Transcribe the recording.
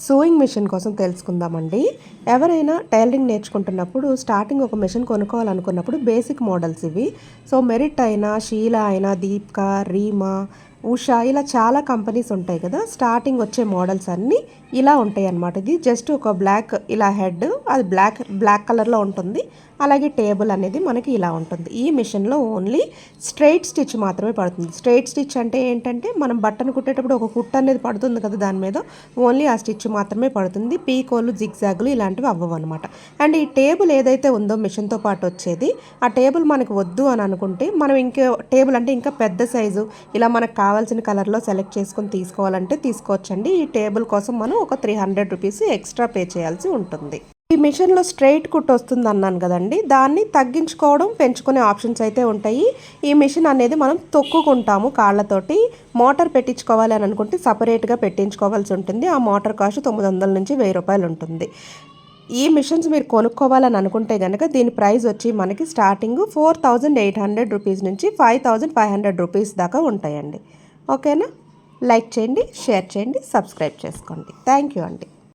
Sewing machine కోసం తెలుసుకుందామండి. ఎవరైనా టైలరింగ్ నేర్చుకుంటున్నప్పుడు స్టార్టింగ్ ఒక మిషన్ కొనుక్కోవాలనుకున్నప్పుడు బేసిక్ మోడల్స్ ఇవి. సో మెరిట్ అయినా షీలా అయినా దీప్కా రీమా ఉషా ఇలా చాలా కంపెనీస్ ఉంటాయి కదా. స్టార్టింగ్ వచ్చే మోడల్స్ అన్నీ ఇలా ఉంటాయి అన్నమాట ఇది జస్ట్ ఒక బ్లాక్ ఇలా హెడ్ అది బ్లాక్ బ్లాక్ కలర్లో ఉంటుంది. అలాగే టేబుల్ అనేది మనకి ఇలా ఉంటుంది. ఈ మిషన్లో ఓన్లీ స్ట్రైట్ స్టిచ్ మాత్రమే పడుతుంది. స్ట్రైట్ స్టిచ్ అంటే ఏంటంటే మనం బట్టను కుట్టేటప్పుడు ఒక కుట్ట అనేది పడుతుంది కదా దాని మీద. ఓన్లీ ఆ స్టిచ్ మాత్రమే పడుతుంది. పీకోలు జిగ్జాగులు ఇలాంటివి అవ్వవు అనమాట అండ్ ఈ టేబుల్ ఏదైతే ఉందో మిషన్తో పాటు వచ్చేది ఆ టేబుల్ మనకు వద్దు అని అనుకుంటే మనం ఇంకా టేబుల్ అంటే ఇంకా పెద్ద సైజు ఇలా మనకు కావాల్సిన కలర్లో సెలెక్ట్ చేసుకొని తీసుకోవాలంటే తీసుకోవచ్చండి. ఈ టేబుల్ కోసం మనం ఒక three hundred rupees extra pay చేయాల్సి ఉంటుంది. ఈ మిషన్లో స్ట్రైట్ కుట్ వస్తుంది అన్నాను కదండి. దాన్ని తగ్గించుకోవడం పెంచుకునే ఆప్షన్స్ అయితే ఉంటాయి. ఈ మిషన్ అనేది మనం తొక్కుకుంటాము కాళ్ళతోటి. మోటార్ పెట్టించుకోవాలి అని అనుకుంటే సపరేట్గా పెట్టించుకోవాల్సి ఉంటుంది. ఆ మోటార్ కాస్ట్ తొమ్మిది వందల నుంచి వెయ్యి రూపాయలు ఉంటుంది. ఈ మిషన్స్ మీరు కొనుక్కోవాలని అనుకుంటే కనుక దీని ప్రైస్ వచ్చి మనకి starting four thousand eight hundred rupees నుంచి five thousand five hundred rupees దాకా ఉంటాయండి. ఓకేనా? లైక్ చేయండి షేర్ చేయండి సబ్స్క్రైబ్ చేసుకోండి. థ్యాంక్ యూ అండి.